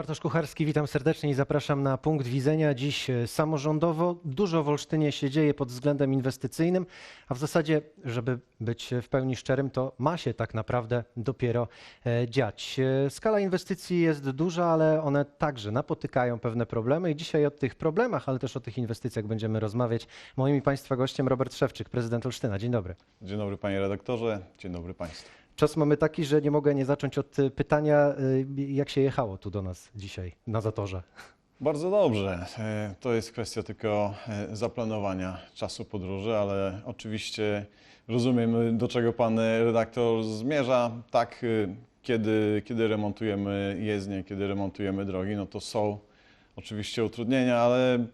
Bartosz Kucharski, witam serdecznie i zapraszam na punkt widzenia. Dziś e, samorządowo. Dużo w Olsztynie się dzieje pod względem inwestycyjnym, a w zasadzie, żeby być w pełni szczerym, to ma się tak naprawdę dopiero e, dziać. E, Skala inwestycji jest duża, ale one także napotykają pewne problemy i dzisiaj o tych problemach, ale też o tych inwestycjach będziemy rozmawiać. Moim i Państwa gościem Robert Szewczyk, prezydent Olsztyna. Dzień dobry. Dzień dobry panie redaktorze, dzień dobry państwu. Czas mamy taki, że nie mogę nie zacząć od e, pytania, e, jak się jechało tu do nas dzisiaj na Zatorze. Bardzo dobrze. E, To jest kwestia tylko e, zaplanowania czasu podróży, ale oczywiście rozumiem, do czego pan redaktor zmierza. Tak, e, kiedy, kiedy remontujemy jezdnie, kiedy remontujemy drogi, no to są oczywiście utrudnienia, ale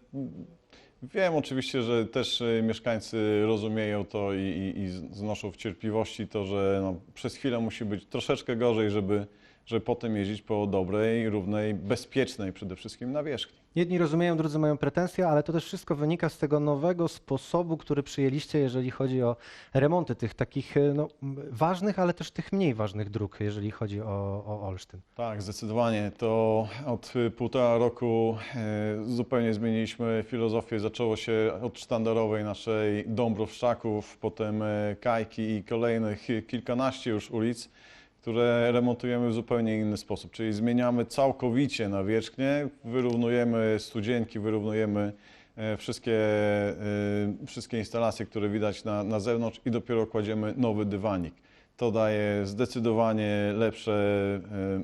wiem oczywiście, że też e, mieszkańcy rozumieją to i, i, i znoszą w cierpliwości to, że no, przez chwilę musi być troszeczkę gorzej, żeby, żeby potem jeździć po dobrej, równej, bezpiecznej przede wszystkim nawierzchni. Jedni rozumieją, drudzy mają pretensje, ale to też wszystko wynika z tego nowego sposobu, który przyjęliście, jeżeli chodzi o remonty tych takich e, no, ważnych, ale też tych mniej ważnych dróg, jeżeli chodzi o, o Olsztyn. Tak, zdecydowanie. To od półtora roku e, zupełnie zmieniliśmy filozofię. Zaczęło się od sztandarowej naszej Dąbrowszczaków, potem e, Kajki i kolejnych kilkanaście już ulic, które remontujemy w zupełnie inny sposób. Czyli zmieniamy całkowicie nawierzchnię, wyrównujemy studzienki, wyrównujemy e, wszystkie, e, wszystkie instalacje, które widać na, na zewnątrz i dopiero kładziemy nowy dywanik. To daje zdecydowanie lepsze,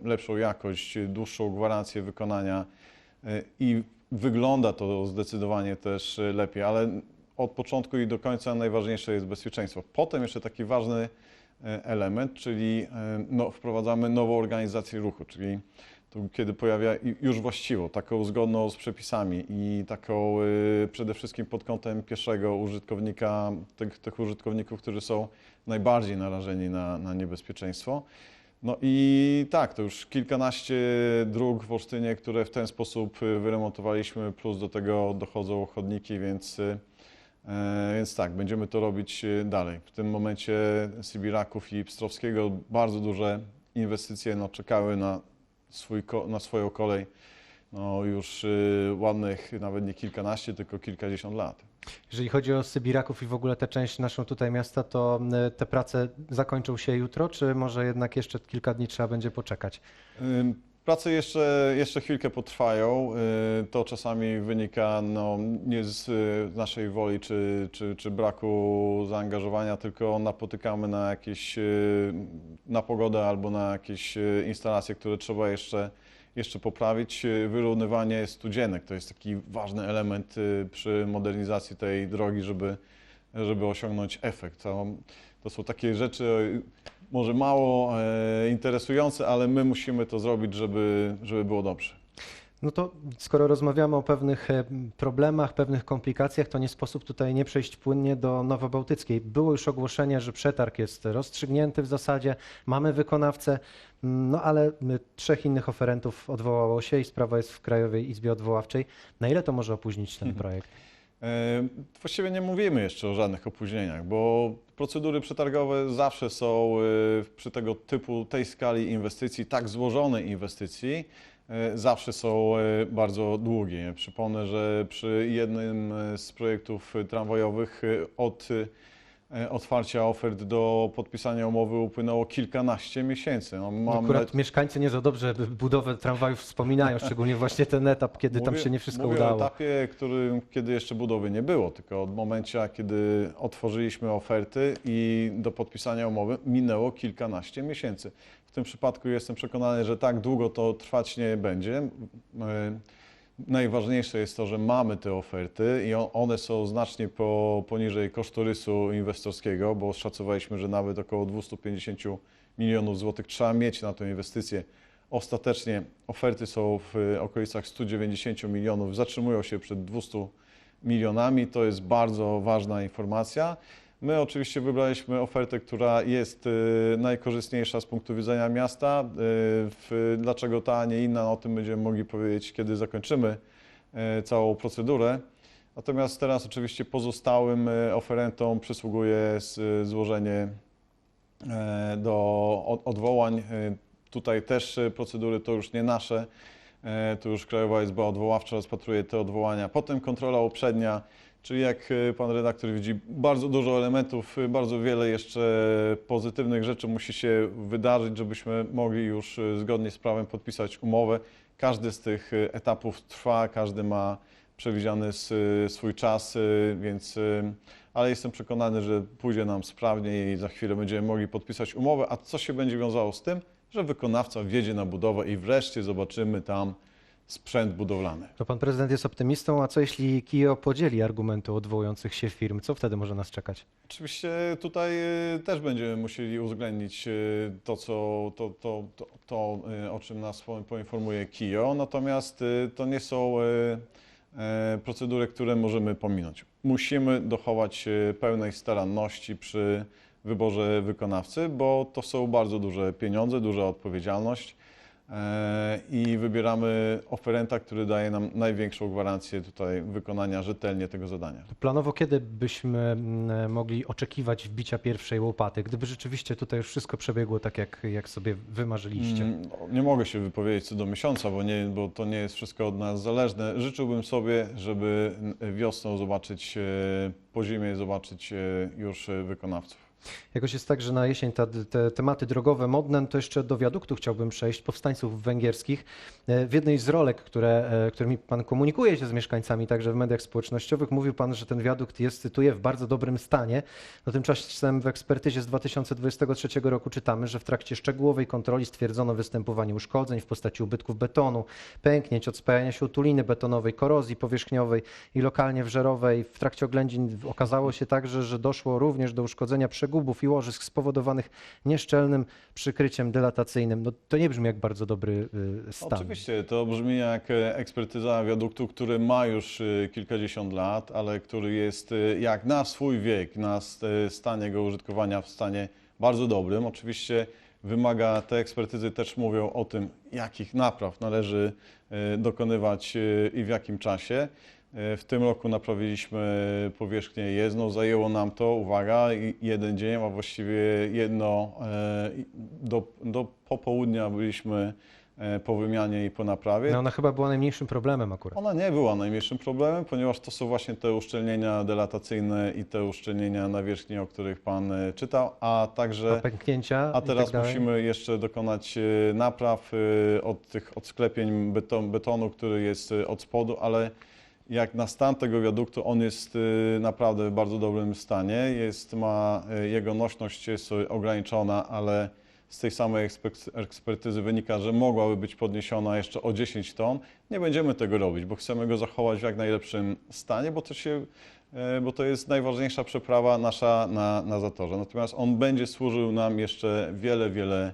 e, lepszą jakość, dłuższą gwarancję wykonania i wygląda to zdecydowanie też lepiej, ale od początku i do końca najważniejsze jest bezpieczeństwo. Potem jeszcze taki ważny element, czyli e, no, wprowadzamy nową organizację ruchu, czyli tu, kiedy pojawia już właściwą, taką zgodną z przepisami i taką y, przede wszystkim pod kątem pieszego użytkownika, tych, tych użytkowników, którzy są najbardziej narażeni na, na niebezpieczeństwo. No i tak, to już kilkanaście dróg w Olsztynie, które w ten sposób wyremontowaliśmy, plus do tego dochodzą chodniki, więc, e, więc tak, będziemy to robić y, dalej. W tym momencie Sybiraków i Pstrowskiego bardzo duże inwestycje no, czekały na, swój, na swoją kolej no, już y, ładnych nawet nie kilkanaście, tylko kilkadziesiąt lat. Jeżeli chodzi o Sybiraków i w ogóle tę część naszą tutaj miasta, to e, te prace zakończą się jutro, czy może jednak jeszcze kilka dni trzeba będzie poczekać? Prace jeszcze, jeszcze chwilkę potrwają. Y, To czasami wynika no, nie z y, naszej woli czy, czy, czy braku zaangażowania, tylko napotykamy na jakieś, y, na pogodę albo na jakieś instalacje, które trzeba jeszcze, jeszcze poprawić. Wyrównywanie studzienek to jest taki ważny element przy modernizacji tej drogi, żeby, żeby osiągnąć efekt. To, to są takie rzeczy może mało e, interesujące, ale my musimy to zrobić, żeby, żeby było dobrze. No to skoro rozmawiamy o pewnych e, problemach, pewnych komplikacjach, to nie sposób tutaj nie przejść płynnie do Nowobałtyckiej. Było już ogłoszenie, że przetarg jest rozstrzygnięty w zasadzie, mamy wykonawcę, mm, no ale trzech innych oferentów odwołało się i sprawa jest w Krajowej Izbie Odwoławczej. Na ile to może opóźnić ten projekt? E, Właściwie nie mówimy jeszcze o żadnych opóźnieniach, bo procedury przetargowe zawsze są e, przy tego typu, tej skali inwestycji, tak złożonej inwestycji, e, zawsze są bardzo długie. Przypomnę, że przy jednym z projektów tramwajowych od otwarcia ofert do podpisania umowy upłynęło kilkanaście miesięcy. No, mam Akurat mieszkańcy nie za dobrze budowę tramwajów wspominają, szczególnie właśnie ten etap, kiedy tam Mówię- się nie wszystko mówię udało. o etapie, który, kiedy jeszcze budowy nie było, tylko od momencie, kiedy otworzyliśmy oferty i do podpisania umowy minęło kilkanaście miesięcy. W tym przypadku jestem przekonany, że tak długo to trwać nie będzie. Najważniejsze jest to, że mamy te oferty i one są znacznie po, poniżej kosztorysu inwestorskiego, bo szacowaliśmy, że nawet około 250 milionów złotych trzeba mieć na tę inwestycję. Ostatecznie oferty są w okolicach 190 milionów, zatrzymują się przed 200 milionami. To jest bardzo ważna informacja. My oczywiście wybraliśmy ofertę, która jest y, najkorzystniejsza z punktu widzenia miasta. Y, dlaczego ta, a nie inna, o tym będziemy mogli powiedzieć, kiedy zakończymy y, całą procedurę. Natomiast teraz oczywiście pozostałym oferentom przysługuje złożenie do od- odwołań. Tutaj też procedury to już nie nasze. Tu już Krajowa Izba Odwoławcza rozpatruje te odwołania. Potem kontrola uprzednia, czyli jak e, pan redaktor widzi, bardzo dużo elementów, e, bardzo wiele jeszcze pozytywnych rzeczy musi się wydarzyć, żebyśmy mogli już e, zgodnie z prawem podpisać umowę. Każdy z tych etapów trwa, każdy ma przewidziany swój czas, więc ale jestem przekonany, że pójdzie nam sprawnie i za chwilę będziemy mogli podpisać umowę. A co się będzie wiązało z tym? Że wykonawca wjedzie na budowę i wreszcie zobaczymy tam sprzęt budowlany. To pan prezydent jest optymistą, a co jeśli KIO podzieli argumenty odwołujących się firm? Co wtedy może nas czekać? Oczywiście tutaj e, też będziemy musieli uwzględnić e, to, co, to, to, to, to e, o czym nas po- poinformuje KIO, natomiast to nie są procedury, które możemy pominąć. Musimy dochować pełnej staranności przy wyborze wykonawcy, bo to są bardzo duże pieniądze, duża odpowiedzialność i wybieramy oferenta, który daje nam największą gwarancję tutaj wykonania rzetelnie tego zadania. Planowo kiedy byśmy mm, mogli oczekiwać wbicia pierwszej łopaty, gdyby rzeczywiście tutaj już wszystko przebiegło tak, jak, jak sobie wymarzyliście? Mm, no, Nie mogę się wypowiedzieć co do miesiąca, bo, nie, bo to nie jest wszystko od nas zależne. Życzyłbym sobie, żeby wiosną zobaczyć e, po zimie, zobaczyć e, już e, wykonawców. Jakoś jest tak, że na jesień ta, te tematy drogowe modne, to jeszcze do wiaduktu chciałbym przejść, powstańców węgierskich. E, W jednej z rolek, które, e, którymi pan komunikuje się z mieszkańcami, także w mediach społecznościowych, mówił pan, że ten wiadukt jest, cytuję, w bardzo dobrym stanie. No tymczasem w ekspertyzie z 2023 roku czytamy, że w trakcie szczegółowej kontroli stwierdzono występowanie uszkodzeń w postaci ubytków betonu, pęknięć, odspajania się utuliny betonowej, korozji powierzchniowej i lokalnie wżerowej. W trakcie oględzin okazało się także, że doszło również do uszkodzenia przegubów i łożysk spowodowanych nieszczelnym przykryciem dylatacyjnym. No, to nie brzmi jak bardzo dobry y, stan. Oczywiście, to brzmi jak e, ekspertyza wiaduktu, który ma już e, kilkadziesiąt lat, ale który jest e, jak na swój wiek, na e, stan jego użytkowania w stanie bardzo dobrym. Oczywiście wymaga, te ekspertyzy też mówią o tym, jakich napraw należy e, dokonywać i w jakim czasie. E, W tym roku naprawiliśmy powierzchnię jezdną. Zajęło nam to, uwaga, jeden dzień, a właściwie jedno e, do, do popołudnia byliśmy e, po wymianie i po naprawie. No, ona chyba była najmniejszym problemem akurat. Ona nie była najmniejszym problemem, ponieważ to są właśnie te uszczelnienia delatacyjne i te uszczelnienia nawierzchni, o których Pan czytał, a także... Pęknięcia A teraz tak musimy jeszcze dokonać napraw od tych od sklepień beton, betonu, który jest od spodu, ale jak na stan tego wiaduktu, on jest e, naprawdę w bardzo dobrym stanie. Jest, ma, e, jego nośność jest ograniczona, ale z tej samej ekspertyzy wynika, że mogłaby być podniesiona jeszcze o 10 ton. Nie będziemy tego robić, bo chcemy go zachować w jak najlepszym stanie, bo to się e, bo to jest najważniejsza przeprawa nasza na, na zatorze. Natomiast on będzie służył nam jeszcze wiele, wiele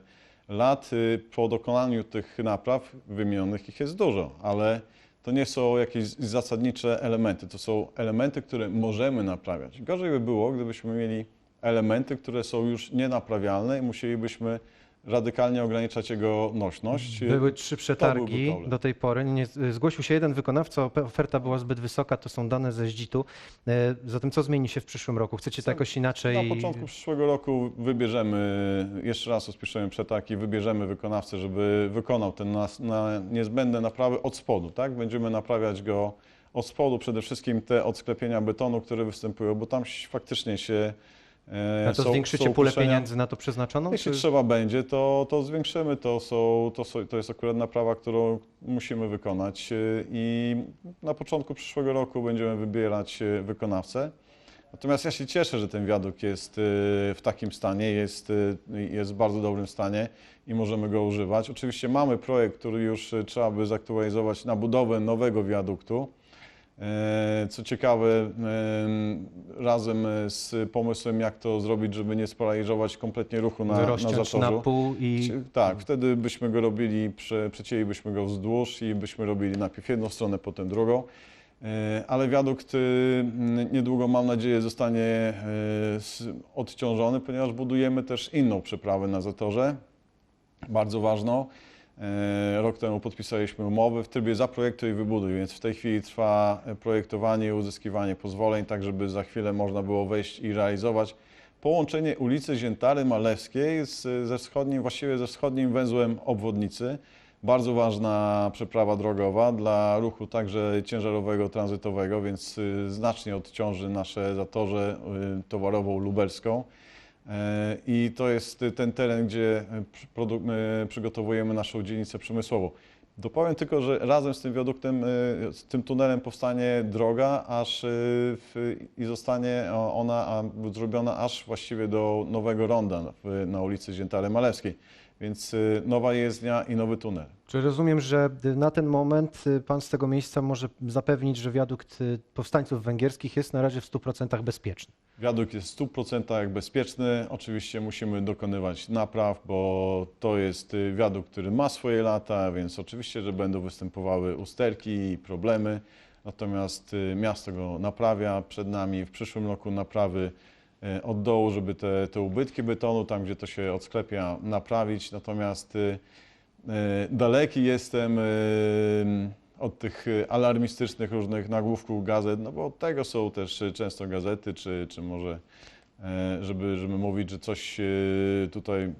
lat. Y, Po dokonaniu tych napraw, wymienionych ich jest dużo, ale to nie są jakieś zasadnicze elementy. To są elementy, które możemy naprawiać. Gorzej by było, gdybyśmy mieli elementy, które są już nienaprawialne i musielibyśmy radykalnie ograniczać jego nośność. Były trzy przetargi do tej pory. Nie, zgłosił się jeden wykonawca, oferta była zbyt wysoka, to są dane ze ździtu. E, Zatem co zmieni się w przyszłym roku? Chcecie to jakoś inaczej? Na początku przyszłego roku wybierzemy, jeszcze raz rozpiszemy przetarg i wybierzemy wykonawcę, żeby wykonał ten nas, na niezbędne naprawy od spodu, tak? Będziemy naprawiać go od spodu, przede wszystkim te odsklepienia betonu, które występują, bo tam faktycznie się A to są- zwiększycie są pulę pieniędzy na to przeznaczoną? Jeśli czy- trzeba będzie, to, to zwiększymy. To, są, to, są, to jest akurat naprawa, którą musimy wykonać y, i na początku przyszłego roku będziemy wybierać y, wykonawcę. Natomiast ja się cieszę, że ten wiadukt jest w takim stanie, jest, jest w bardzo dobrym stanie i możemy go używać. Oczywiście mamy projekt, który już trzeba by zaktualizować na budowę nowego wiaduktu. E, Co ciekawe, em, razem z pomysłem, jak to zrobić, żeby nie sparaliżować kompletnie ruchu na, na rozciąć zatorzu. na pół i Tak, wtedy byśmy go robili, prze, przecięlibyśmy go wzdłuż i byśmy robili najpierw jedną stronę, potem drugą. E, Ale wiadukt y, niedługo, mam nadzieję, zostanie e, odciążony, ponieważ budujemy też inną przeprawę na zatorze, bardzo ważną. E, Rok temu podpisaliśmy umowę w trybie zaprojektuj i wybuduj, więc w tej chwili trwa projektowanie i uzyskiwanie pozwoleń, tak żeby za chwilę można było wejść i realizować połączenie ulicy Ziętary Malewskiej z, ze wschodnim, właściwie ze wschodnim węzłem obwodnicy. Bardzo ważna przeprawa drogowa dla ruchu także ciężarowego, tranzytowego, więc y, znacznie odciąży nasze zatorze y, towarową lubelską. E, I to jest ten teren, gdzie produ- my przygotowujemy naszą dzielnicę przemysłową. Dopowiem tylko, że razem z tym wiaduktem, z tym tunelem powstanie droga aż w, i zostanie ona zrobiona aż właściwie do nowego ronda na ulicy Ziętary Malewskiej. Więc nowa jezdnia i nowy tunel. Czy rozumiem, że na ten moment pan z tego miejsca może zapewnić, że wiadukt powstańców węgierskich jest na razie w 100% bezpieczny? Wiadukt jest w 100% bezpieczny. Oczywiście musimy dokonywać napraw, bo to jest y, wiadukt, który ma swoje lata, więc oczywiście, że będą występowały usterki i problemy. Natomiast y, miasto go naprawia. Przed nami w przyszłym roku naprawy y, od dołu, żeby te, te ubytki betonu, tam gdzie to się odsklepia, naprawić. Natomiast daleki jestem od tych y, alarmistycznych różnych nagłówków gazet, no bo od tego są też y, często gazety, czy, czy może, e, żeby, żeby mówić, że coś y, tutaj,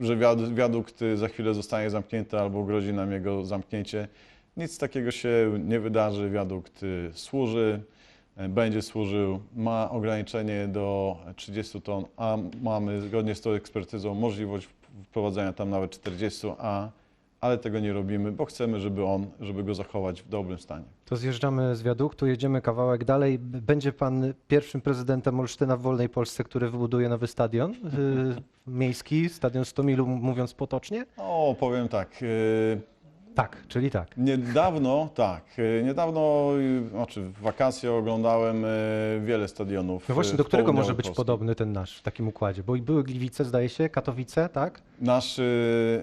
że wiad- wiadukt za chwilę zostanie zamknięty albo grozi nam jego zamknięcie. Nic takiego się nie wydarzy. Wiadukt służy, e, będzie służył, ma ograniczenie do 30 ton, a mamy zgodnie z tą ekspertyzą możliwość wprowadzenia tam nawet 40, a ale tego nie robimy, bo chcemy, żeby on, żeby go zachować w dobrym stanie. To zjeżdżamy z wiaduktu, jedziemy kawałek dalej. Będzie pan pierwszym prezydentem Olsztyna w wolnej Polsce, który wybuduje nowy stadion y, miejski, stadion 100 milu, mówiąc potocznie? O, powiem tak. y, Tak, czyli tak. Niedawno, tak, y, niedawno, y, znaczy w wakacje oglądałem y, wiele stadionów. No właśnie, do którego może być Polsce. podobny ten nasz w takim układzie? Bo i były Gliwice, zdaje się, Katowice, tak? Nasz,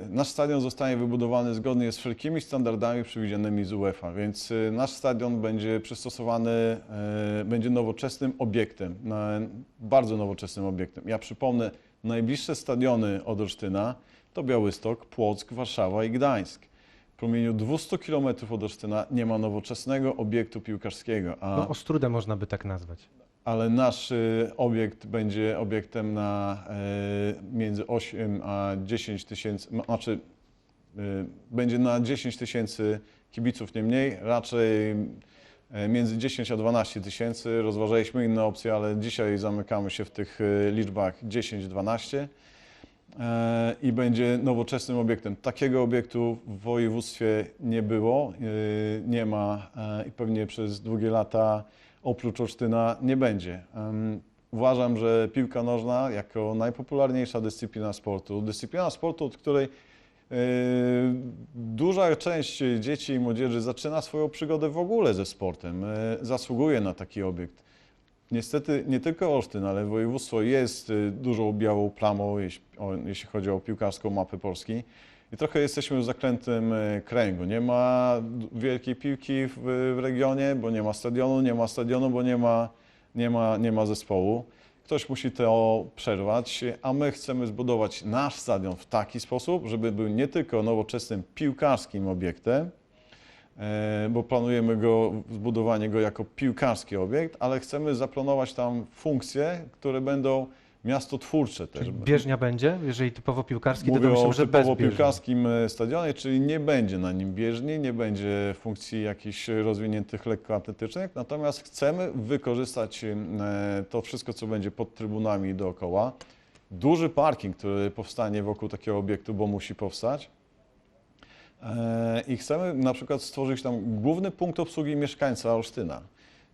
nasz stadion zostanie wybudowany zgodnie z wszelkimi standardami przewidzianymi z UEFA, więc nasz stadion będzie przystosowany, będzie nowoczesnym obiektem, bardzo nowoczesnym obiektem. Ja przypomnę, najbliższe stadiony od Olsztyna to Białystok, Płock, Warszawa i Gdańsk. W promieniu 200 km od Olsztyna nie ma nowoczesnego obiektu piłkarskiego, a No, Ostrudę można by tak nazwać. ale nasz y, obiekt będzie obiektem na y, między 8 a 10 tysięcy, znaczy y, będzie na 10 tysięcy kibiców, nie mniej, raczej y, między 10 a 12 tysięcy. Rozważaliśmy inne opcje, ale dzisiaj zamykamy się w tych y, liczbach 10-12 e, i będzie nowoczesnym obiektem. Takiego obiektu w województwie nie było, y, nie ma e, i pewnie przez długie lata oprócz Olsztyna nie będzie. Uważam, że piłka nożna jako najpopularniejsza dyscyplina sportu, dyscyplina sportu, od której e, duża część dzieci i młodzieży zaczyna swoją przygodę w ogóle ze sportem, e, zasługuje na taki obiekt. Niestety nie tylko Olsztyn, ale województwo jest y, dużą białą plamą, jeśli, chodzi o piłkarską mapę Polski. I trochę jesteśmy w zaklętym y, kręgu. Nie ma wielkiej piłki w, regionie, bo nie ma stadionu, nie ma stadionu, bo nie ma, nie ma, nie ma zespołu. Ktoś musi to przerwać, a my chcemy zbudować nasz stadion w taki sposób, żeby był nie tylko nowoczesnym piłkarskim obiektem, bo planujemy go, zbudowanie go jako piłkarski obiekt, ale chcemy zaplanować tam funkcje, które będą miastotwórcze też. Czyli bieżnia będzie, jeżeli typowo piłkarski, to Mówię domyślam, o że bez typowo bieżni. piłkarskim e, stadionie, czyli nie będzie na nim bieżni, nie będzie funkcji jakichś rozwiniętych lekkoatletycznych, natomiast chcemy wykorzystać e, to wszystko, co będzie pod trybunami dookoła. Duży parking, który powstanie wokół takiego obiektu, bo musi powstać. E, I chcemy na przykład stworzyć tam główny punkt obsługi mieszkańca Olsztyna,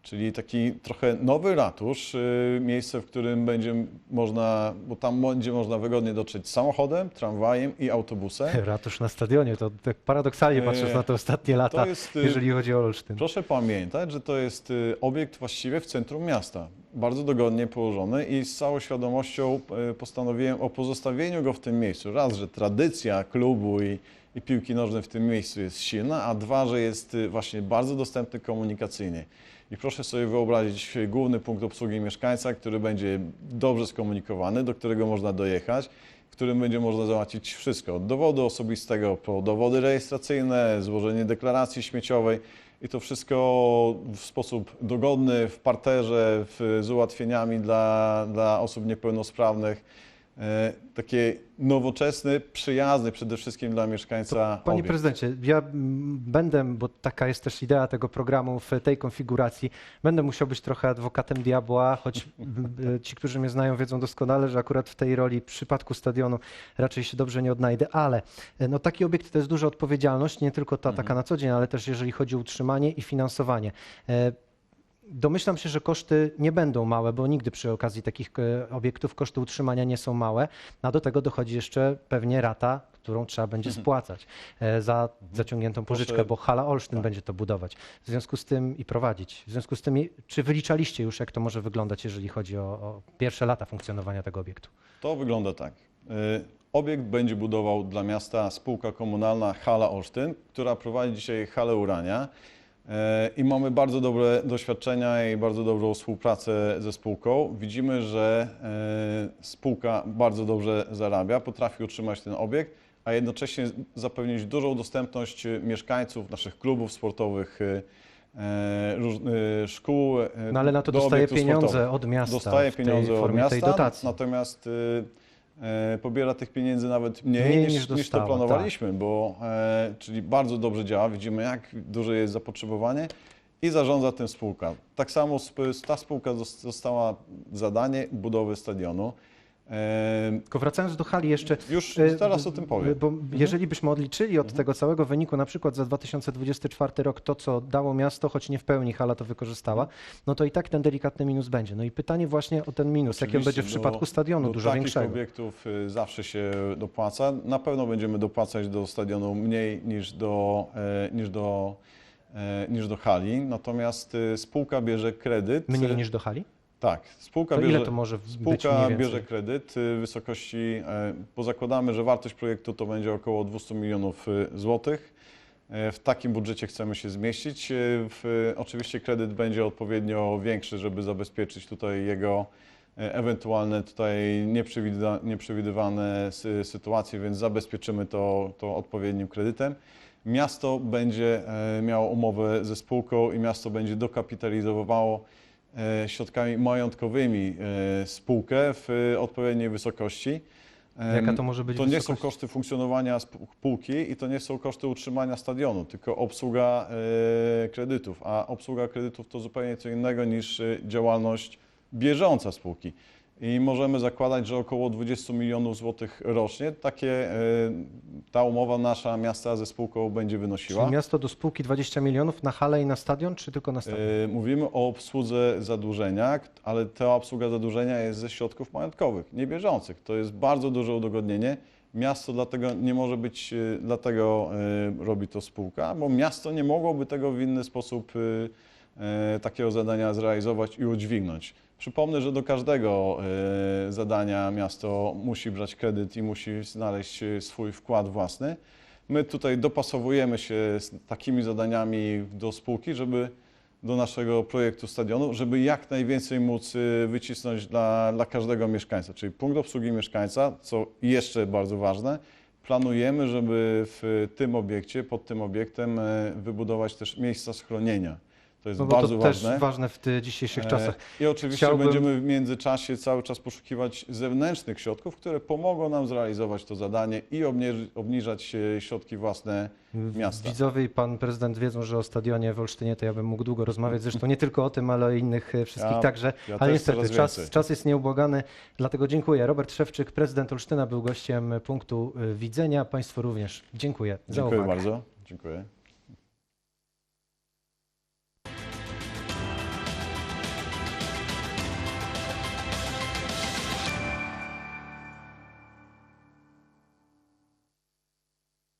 czyli taki trochę nowy ratusz, y, miejsce, w którym będzie można, bo tam będzie można wygodnie dotrzeć samochodem, tramwajem i autobusem. Ratusz na stadionie, to tak paradoksalnie E, patrząc na te ostatnie lata, jest, y, jeżeli chodzi o Olsztyn. Proszę pamiętać, że to jest y, obiekt właściwie w centrum miasta, bardzo dogodnie położony i z całą świadomością postanowiłem o pozostawieniu go w tym miejscu. Raz, że tradycja klubu i, i piłki nożnej w tym miejscu jest silna, a dwa, że jest y, właśnie bardzo dostępny komunikacyjnie. I proszę sobie wyobrazić główny punkt obsługi mieszkańca, który będzie dobrze skomunikowany, do którego można dojechać, w którym będzie można załatwić wszystko, od dowodu osobistego po dowody rejestracyjne, złożenie deklaracji śmieciowej i to wszystko w sposób dogodny, w parterze, w, z ułatwieniami dla, dla osób niepełnosprawnych. E, taki nowoczesny, przyjazny przede wszystkim dla mieszkańca Panie obiekt. prezydencie, ja mm, będę, bo taka jest też idea tego programu w tej konfiguracji, będę musiał być trochę adwokatem diabła, choć mm, ci, którzy mnie znają, wiedzą doskonale, że akurat w tej roli w przypadku stadionu raczej się dobrze nie odnajdę, ale e, no, taki obiekt to jest duża odpowiedzialność, nie tylko ta taka na co dzień, ale też jeżeli chodzi o utrzymanie i finansowanie. E, Domyślam się, że koszty nie będą małe, bo nigdy przy okazji takich e, obiektów koszty utrzymania nie są małe, a do tego dochodzi jeszcze pewnie rata, którą trzeba będzie spłacać e, za zaciągniętą pożyczkę, bo Hala Olsztyn tak. będzie to budować. W związku z tym i prowadzić. W związku z tym, czy wyliczaliście już, jak to może wyglądać, jeżeli chodzi o, o pierwsze lata funkcjonowania tego obiektu? To wygląda tak. Y, Obiekt będzie budował dla miasta spółka komunalna Hala Olsztyn, która prowadzi dzisiaj halę urania. Y, I mamy bardzo dobre doświadczenia i bardzo dobrą współpracę ze spółką. Widzimy, że y, spółka bardzo dobrze zarabia, potrafi utrzymać ten obiekt, a jednocześnie zapewnić dużą dostępność mieszkańców naszych klubów sportowych, y, szkół. No ale na to do dostaje pieniądze sportowych od miasta dostaje pieniądze od miasta, dotacji. natomiast y, pobiera tych pieniędzy nawet mniej, Mniej niż, niż niż, dostała, to planowaliśmy, bo e, czyli bardzo dobrze działa, widzimy jak duże jest zapotrzebowanie i zarządza tym spółka. Tak samo sp- ta spółka dos- dostała zadanie budowy stadionu. Tylko wracając do hali jeszcze. już e, teraz o tym powiem. Mhm. Bo jeżeli byśmy odliczyli od tego całego wyniku, na przykład za 2024 rok, to co dało miasto, choć nie w pełni hala to wykorzystała, Mhm. no to i tak ten delikatny minus będzie. No i pytanie właśnie o ten minus, jaki on będzie w przypadku stadionu, do dużo takich większego. obiektów y, zawsze się dopłaca. Na pewno będziemy dopłacać do stadionu mniej niż do, e, niż do, e, niż do hali. Natomiast y, spółka bierze kredyt. Mniej niż do hali? Tak, spółka To bierze, ile to może spółka bierze kredyt y, w wysokości, e, bo zakładamy, że wartość projektu to będzie około 200 milionów y, złotych. E, W takim budżecie chcemy się zmieścić. E, W, oczywiście kredyt będzie odpowiednio większy, żeby zabezpieczyć tutaj jego e, ewentualne tutaj nieprzewidywane sy- sytuacje, więc zabezpieczymy to, to odpowiednim kredytem. Miasto będzie e, miało umowę ze spółką i miasto będzie dokapitalizowało e, środkami majątkowymi e, spółkę w e, odpowiedniej wysokości. Jaka to może być To nie są wysokość? koszty funkcjonowania spółki i to nie są koszty utrzymania stadionu, tylko obsługa e, kredytów, a obsługa kredytów to zupełnie co innego niż e, działalność bieżąca spółki. I możemy zakładać, że około 20 milionów złotych rocznie takie, e, ta umowa nasza miasta ze spółką będzie wynosiła. Czyli miasto do spółki 20 milionów na halę i na stadion, czy tylko na stadion? E, Mówimy o obsłudze zadłużenia, ale ta obsługa zadłużenia jest ze środków majątkowych, nie bieżących. To jest bardzo duże udogodnienie. Miasto dlatego nie może być, e, dlatego robi to spółka, bo miasto nie mogłoby tego w inny sposób takiego zadania zrealizować i udźwignąć. Przypomnę, że do każdego e, zadania miasto musi brać kredyt i musi znaleźć e, swój wkład własny. My tutaj dopasowujemy się z takimi zadaniami do spółki, żeby do naszego projektu stadionu, żeby jak najwięcej móc y, wycisnąć dla, dla każdego mieszkańca. Czyli punkt obsługi mieszkańca, co jeszcze bardzo ważne, planujemy, żeby w tym obiekcie, pod tym obiektem wybudować też miejsca schronienia. To jest No bo to bardzo też ważne. ważne w tych dzisiejszych E, czasach. I oczywiście Chciałbym- będziemy w międzyczasie cały czas poszukiwać zewnętrznych środków, które pomogą nam zrealizować to zadanie i obniż- obniżać e, środki własne miasta. Widzowie i pan prezydent wiedzą, że o stadionie w Olsztynie to ja bym mógł długo rozmawiać, zresztą nie tylko o tym, ale o innych e, wszystkich Ja- także. ja ale niestety czas, czas jest nieubłagany, dlatego dziękuję. Robert Szewczyk, prezydent Olsztyna był gościem punktu widzenia. Państwu również dziękuję za Dziękuję uwagę. bardzo. Dziękuję.